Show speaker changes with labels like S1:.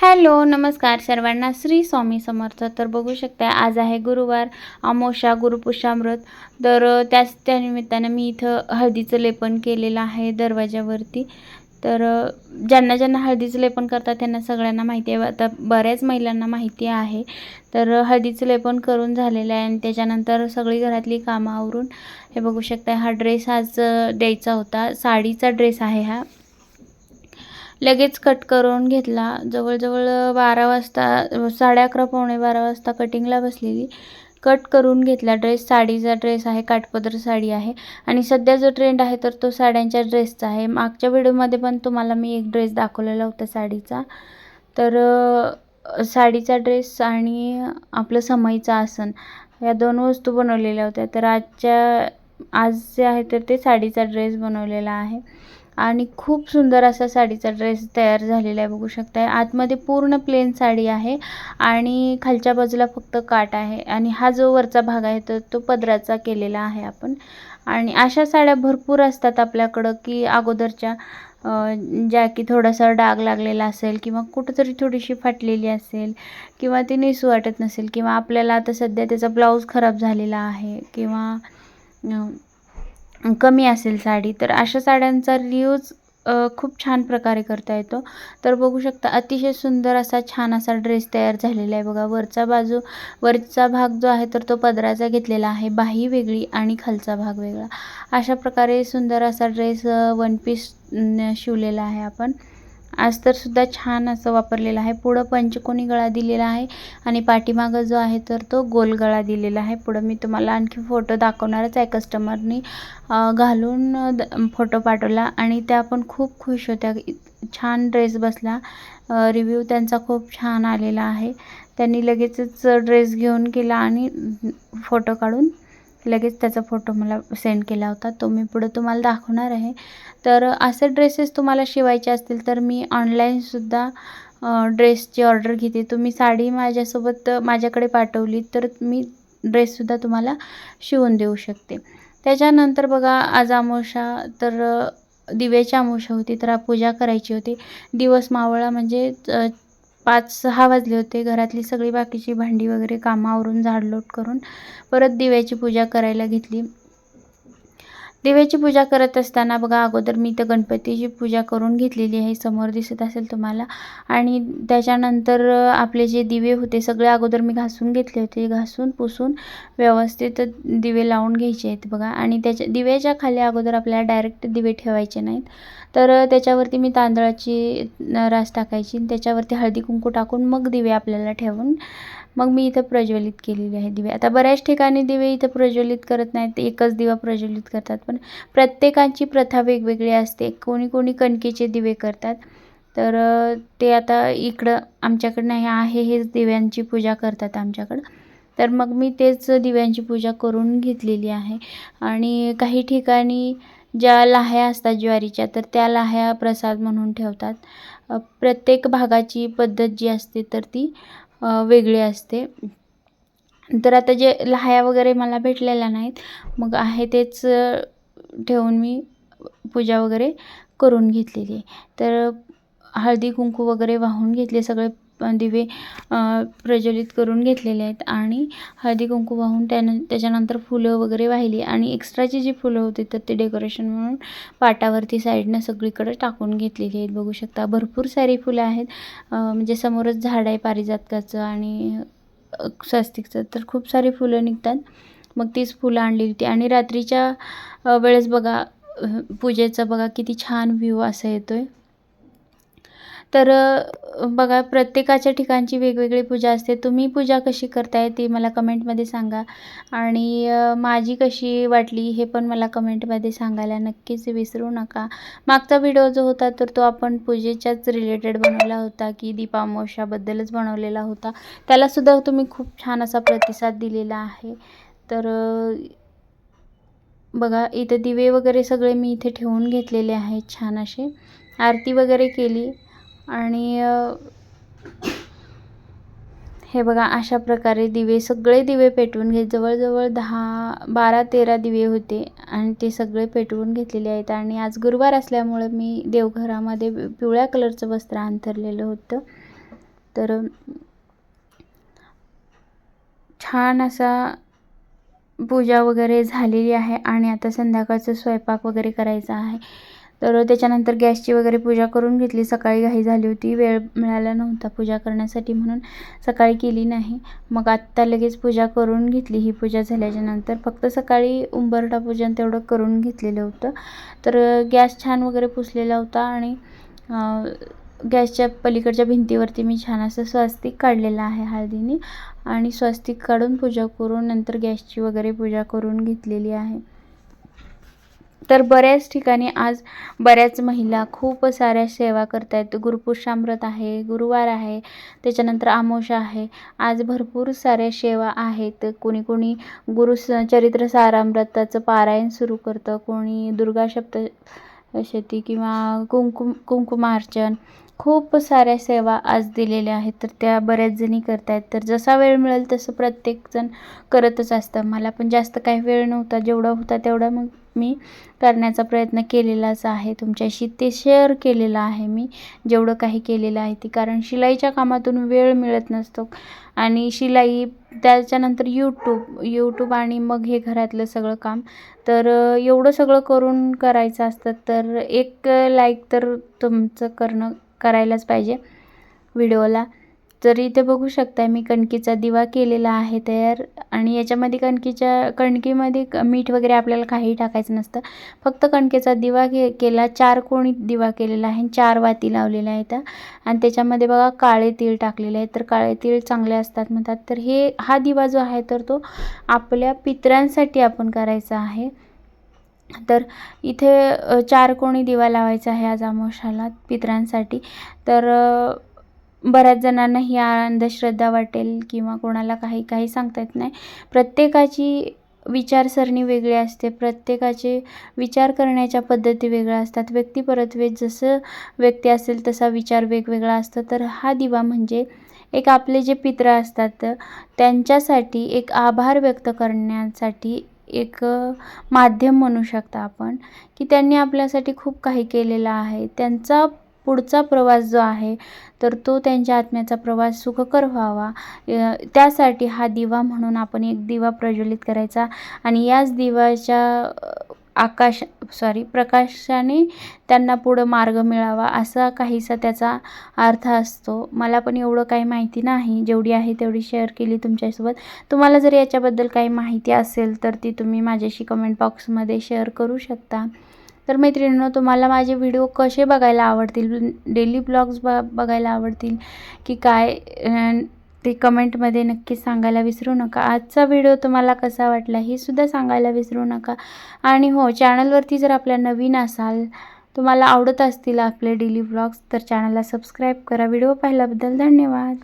S1: Hello नमस्कार सर्वांना. श्री स्वामी समर्थ. तर बघू शकता आज आहे गुरुवार अमोषा गुरुपुषामृत तर त्याच त्यानिमित्तानं मी इथं हळदीचं लेपन केलेलं आहे दरवाजावरती तर ज्यांना ज्यांना हळदीचं लेपन करतात त्यांना सगळ्यांना माहिती आहे. आता बऱ्याच महिलांना माहिती आहे. तर हळदीचं लेपन करून झालेलं आहे आणि त्याच्यानंतर सगळी घरातली कामं आवरून. हे बघू शकता हा ड्रेस आज द्यायचा होता. साडीचा ड्रेस आहे हा. लगेच कट करून घेतला. जवळजवळ बारा वाजता साडे अकरा पावणे बारा वाजता कटिंगला बसलेली. कट करून घेतला. ड्रेस साडीचा ड्रेस आहे काठपदर साडी आहे. आणि सध्या जो ट्रेंड आहे तर तो साड्यांच्या ड्रेसचा आहे. मागच्या व्हिडिओमध्ये पण तुम्हाला मी एक ड्रेस दाखवलेला होता साडीचा. तर साडीचा ड्रेस आणि आपलं समईचं आसन या दोन वस्तू बनवलेल्या होत्या. तर आजच्या आज जे आहे तर ते साडीचा ड्रेस बनवलेला आहे. आणि खूप सुंदर असा साडीचा ड्रेस तयार झालेला आहे बघू शकताय. आतमध्ये पूर्ण प्लेन साडी आहे आणि खालच्या बाजूला फक्त काठ आहे आणि हा जो वरचा भाग आहे तर तो पदराचा केलेला आहे आपण. आणि अशा साड्या भरपूर असतात आपल्याकडं की अगोदरच्या ज्या की थोडासा डाग लागलेला असेल किंवा कुठंतरी थोडीशी फाटलेली असेल किंवा ती नेसू वाटत नसेल किंवा आपल्याला आता सध्या त्याचा ब्लाऊज खराब झालेला आहे किंवा कमी असेल साडी तर अशा साड्यांचा रियूज खूप छान प्रकारे करता येतो. तर बघू शकता अतिशय सुंदर असा छान असा ड्रेस तयार झालेला आहे बघा. वरचा बाजू वरचा भाग जो आहे तर तो पदराचा घेतलेला आहे. बाही वेगळी आणि खालचा भाग वेगळा. अशा प्रकारे सुंदर असा ड्रेस वन पीस शिवलेला आहे आपण. आज छान असं वापरलेलं आहे. पुढं पंचकोनी गळा दिलेला आहे आणि पाठीमागं जो आहे तर तो गोल गळा दिलेला आहे. पुढं मी तुम्हाला आणखी फोटो दाखवणारच आहे कस्टमरनी. घालून द- फोटो पाठवला आणि त्या पण खूप खुश होत्या. छान ड्रेस बसला. रिव्ह्यू त्यांचा खूप छान आलेला आहे. त्यांनी लगेचच ड्रेस घेऊन केला आणि फोटो काढून लगेच त्याचा फोटो मला सेंड केला होता. तो मी पुढं तुम्हाला दाखवणार आहे. तर असे ड्रेसेस तुम्हाला शिवायचे असतील तर मी ऑनलाईनसुद्धा ड्रेसची ऑर्डर घेते. तुम्ही साडी माझ्यासोबत माझ्याकडे पाठवली तर मी ड्रेससुद्धा तुम्हाला शिवून देऊ शकते. त्याच्यानंतर बघा आज आमोशा तर दिव्याची आमोशा होती तर पूजा करायची होती. दिवस मावळा म्हणजे पाच सहा वाजले होते. घरातली सगळी बाकीची भांडी वगैरे कामं आवरून झाडलोट करून परत दिव्याची पूजा करायला घेतली. दिव्याची पूजा करत असताना बघा अगोदर मी तर गणपतीची पूजा करून घेतलेली आहे. समोर दिसत असेल तुम्हाला. आणि त्याच्यानंतर आपले जे दिवे होते सगळे अगोदर मी घासून घेतले होते. घासून पुसून व्यवस्थित दिवे लावून घ्यायचे आहेत बघा. आणि त्याच्या दिव्याच्या खाली अगोदर आपल्याला डायरेक्ट दिवे ठेवायचे नाहीत. तर त्याच्यावरती मी तांदळाची रास टाकायची आणि त्याच्यावरती हळदी कुंकू टाकून मग दिवे आपल्याला ठेवून मग मी इथं प्रज्वलित केलेले आहे दिवे. आता बऱ्याच ठिकाणी दिवे इथं प्रज्वलित करत नाहीत एकच दिवा प्रज्वलित करतात. पण प्रत्येकाची प्रथा वेगवेगळी असते. कोणी कोणी कणकेचे दिवे करतात. तर ते आता इकडं आमच्याकडनं हे आहे हेच दिव्यांची पूजा करतात आमच्याकडं. तर मग मी तेच दिव्यांची पूजा करून घेतलेली आहे. आणि काही ठिकाणी ज्या लाह्या असतात ज्वारीच्या तर त्या लाह्या प्रसाद म्हणून ठेवतात. प्रत्येक भागाची पद्धत जी असते तर ती वेगळी असते. तर आता जे लाह्या वगैरे मला भेटलेल्या नाहीत मग आहे तेच ठेवून मी पूजा वगैरे करून घेतलेली तर हळदी कुंकू वगैरे वाहून घेतले सगळे दिवे प्रज्वलित करून घेतलेले आहेत. आणि हळदी कुंकू वाहून त्यानं त्याच्यानंतर फुलं वगैरे वाहिली. आणि एक्स्ट्राची जी फुलं होती तर ते डेकोरेशन म्हणून पाटावरती साईडनं सगळीकडे टाकून घेतलेली आहेत. बघू शकता भरपूर सारी फुलं आहेत. म्हणजे समोरच झाड आहे पारिजातकाचं आणि स्वस्तिकचं तर खूप सारी फुलं निघतात. मग तीच फुलं आणली होती. आणि रात्रीच्या वेळेस बघा पूजेचं पूजेचा बघा किती छान व्ह्यू असा येतो आहे तर बघा प्रत्येकाच्या ठिकाणची वेगवेगळी पूजा असते. तुम्ही पूजा कशी करताय ती मला कमेंटमध्ये सांगा. आणि माझी कशी वाटली हे पण मला कमेंटमध्ये सांगायला नक्कीच विसरू नका. मागचा व्हिडिओ जो होता तर तो आपण पूजेच्याच रिलेटेड बनवला होता की दीपामोशाबद्दलच बनवलेला होता. त्यालासुद्धा तुम्ही खूप छान असा प्रतिसाद दिलेला आहे. तर बघा इथे दिवे वगैरे सगळे मी इथे ठेवून घेतलेले आहेत छान असे. आरती वगैरे केली. आणि हे बघा अशा प्रकारे दिवे सगळे दिवे पेटवून घेत जवळजवळ दहा बारा तेरा दिवे होते आणि ते सगळे पेटवून घेतलेले आहेत. आणि आज गुरुवार असल्यामुळं मी देवघरामध्ये पिवळ्या कलरचं वस्त्र अंथरलेलं होतं. तर छान असा पूजा वगैरे झालेली आहे आणि आता संध्याकाळचं स्वयंपाक वगैरे करायचा आहे. तर त्याच्यानंतर गॅसची वगैरे पूजा करून घेतली. सकाळी घाई झाली होती वेळ मिळाला नव्हता पूजा करण्यासाठी म्हणून सकाळी केली नाही. मग आत्ता लगेच पूजा करून घेतली. ही पूजा झाल्याच्यानंतर फक्त सकाळी उंबरठा पूजन तेवढं करून घेतलेलं होतं. तर गॅस छान वगैरे पुसलेला होता आणि गॅसच्या पलीकडच्या भिंतीवरती मी छान असं स्वस्तिक काढलेलं आहे हळदीने. आणि स्वस्तिक काढून पूजा करून नंतर गॅसची वगैरे पूजा करून घेतलेली आहे. तर बऱ्याच ठिकाणी आज बऱ्याच महिला खूप साऱ्या सेवा करत आहेत गुरुपुषामृत आहे गुरुवार आहे त्याच्यानंतर आमोशा आहे. आज भरपूर साऱ्या सेवा आहेत. कोणी कोणी गुरु स चरित्र सारामृताचं पारायण सुरू करतं. कोणी दुर्गा सप्तशती किंवा कुंकुम कुंकुमार्चन. खूप साऱ्या सेवा आज दिलेल्या आहेत. तर त्या बऱ्याच जणी करत आहेत तर जसा वेळ मिळेल तसं प्रत्येकजण करतच असतं. मला पण जास्त काही वेळ नव्हता. जेवढा होता तेवढा मग मी करण्याचा प्रयत्न केलेलाच आहे. तुमच्याशी ते शेअर केलेलं आहे मी. जेवढं काही केलेलं आहे ते. कारण शिलाईच्या कामातून वेळ मिळत नसतो. आणि शिलाई त्याच्यानंतर यूट्यूब यूट्यूब आणि मग हे घरातलं सगळं काम. तर एवढं सगळं करून करायचं असतं तर एक लाईक तर तुमचं करणं करायलाच पाहिजे. व्हिडिओला. तर इथे बघू शकताय मी कणकीचा दिवा केलेला आहे तयार. आणि याच्यामध्ये कणकीच्या कणकीमध्ये क मीठ वगैरे आपल्याला काही टाकायचं नसतं. फक्त कणकेचा दिवा घे केला चार कोणी दिवा केलेला आहे चार वाती लावलेल्या आहेत. आणि त्याच्यामध्ये बघा काळे तीळ टाकलेले आहेत. तर काळे तीळ चांगले असतात म्हणतात. तर हे हा दिवा जो आहे तर तो आपल्या पित्रांसाठी आपण करायचा आहे. तर इथे चार कोणी दिवा लावायचा आहे आज आमोशाला पितरांसाठी. तर बऱ्याच जणांना ही अंधश्रद्धा वाटेल किंवा कोणाला काही काही सांगता येत नाही. प्रत्येकाची विचारसरणी वेगळी असते. प्रत्येकाचे विचार करण्याच्या पद्धती वेगळ्या असतात. व्यक्तिपरत्वे जसं व्यक्ती असेल तसा विचार वेगवेगळा असतो. तर हा दिवा म्हणजे एक आपले जे पित्र असतात त्यांच्यासाठी एक आभार व्यक्त करण्यासाठी एक माध्यम म्हणू शकता आपण की त्यांनी आपल्यासाठी खूप काही केलेलं आहे. त्यांचा पुढचा प्रवास जो आहे तर तो त्यांच्या आत्म्याचा प्रवास सुखकर व्हावा. त्यासाठी हा दिवा म्हणून आपण एक दिवा प्रज्वलित करायचा आणि याच दिवाच्या आकाश सॉरी प्रकाशाने त्यांना पुढं मार्ग मिळावा असा काहीसा त्याचा अर्थ असतो. मला पण एवढं काही माहिती नाही. जेवढी आहे तेवढी शेअर केली तुमच्यासोबत. तुम्हाला जर याच्याबद्दल काही माहिती असेल तर ती तुम्ही माझ्याशी कमेंट बॉक्समध्ये शेअर करू शकता. तर मैत्रिणींनो तुम्हाला माझे व्हिडिओ कसे बघायला आवडतील? डेली ब्लॉग्स ब बघायला आवडतील की काय? ते कमेंटमध्ये नक्की सांगायला विसरू नका. आजचा व्हिडिओ तुम्हाला कसा वाटला हे सुद्धा सांगायला विसरू नका. आणि हो चॅनलवरती जर आपल्या नवीन असाल तुम्हाला आवडत असतील आपले डेली ब्लॉग्स तर चॅनलला सबस्क्राईब करा. व्हिडिओ पाहिल्याबद्दल धन्यवाद.